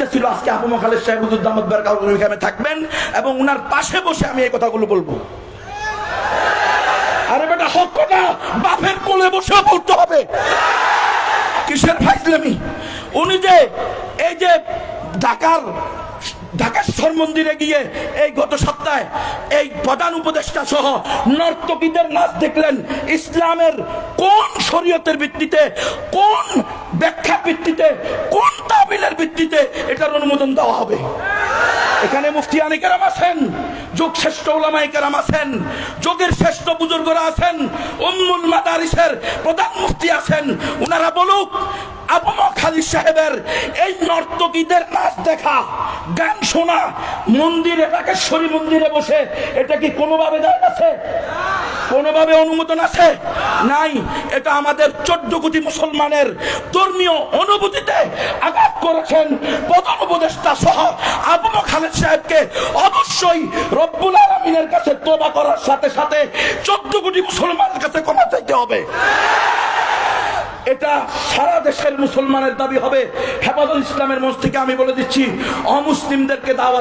ইচ্ছা ছিল আজকে আবু মখালের সাহেব বারকাউ এখানে থাকবেন এবং উনার পাশে বসে আমি এই কথাগুলো বলব। আরে বেটা, হক কথা, বাপের কোলে বসে বলতে হবে। কিসের ফাইজলামি? উনি যে, এই যে ঢাকার ঢাকেশ্বর মন্দিরে গিয়ে এই গত সপ্তাহে এই প্রধান উপদেষ্টা সহ নর্তকীদের নাচ দেখলেন, ইসলামের কোন শরীয়তের ভিত্তিতে, কোন ব্যাখ্যা ভিত্তিতে ভিত্তিতে এটার অনুমোদন দেওয়া হবে। এখানে মুফতি আনিকেরাম আছেন, যোগ শ্রেষ্ঠ ওলামাই কেরাম আছেন, যোগের শ্রেষ্ঠ বুজুর্গরা আছেন, উম্মুল মাদারিসের প্রধান মুফতি আছেন। ওনারা বলুক, আবু খালিদ সাহেবের এই নর্তকীদের নাচ দেখা, গান শোনা, মন্দিরে রাকেশ্বরী মন্দিরে বসে এটা কি কোনোভাবে যায় আছে? কোনোভাবে অনুমোদন আছে? নাই, এটা আমাদের চোদ্দ কোটি মুসলমানের ধর্মীয় অনুভূতিতে করেছেন। প্রধান উপদেষ্টা সহ আবু খালেদ সাহেবকে অবশ্যই রব্বুল আলমিনের কাছে তোবা করার সাথে সাথে চোদ্দ কোটি মুসলমানের কাছে ক্ষমা চাইতে হবে। এটা সারা দেশের মুসলমানের দাবি হবে। হেফাজুল ইসলামের মঞ্চ থেকে আমি বলে দিচ্ছি, অমুসলিমদেরকে দাওয়াত